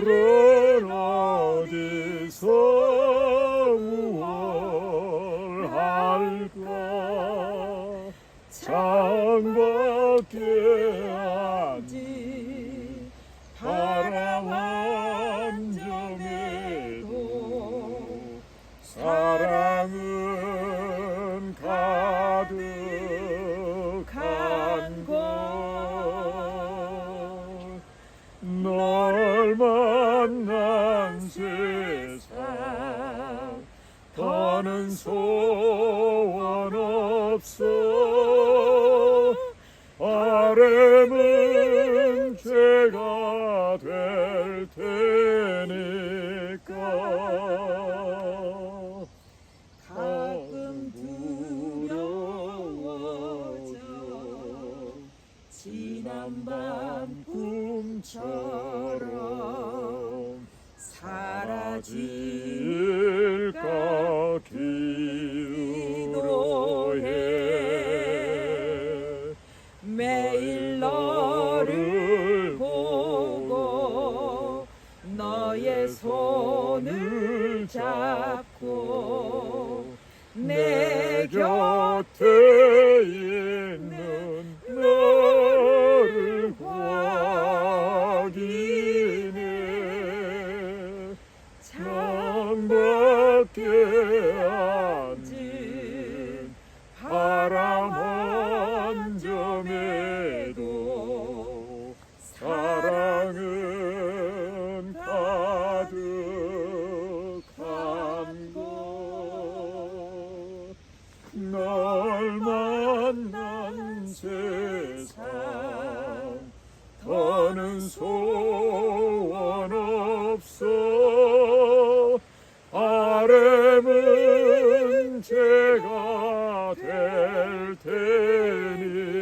별은 어디서 우월할까? 창밖에 앉은 세상 소원 없어. 바람은 죄가 될 테니까. 가끔 두려워져. 지난 밤 꿈처럼 사라질까 기도해. 매일 너를 보고 너의 손을 잡고 내 곁에 창밖에 앉은 바람 한 점에도 사랑은 가득한 것널 만난 세상 더는 소원 은 제가 될 테니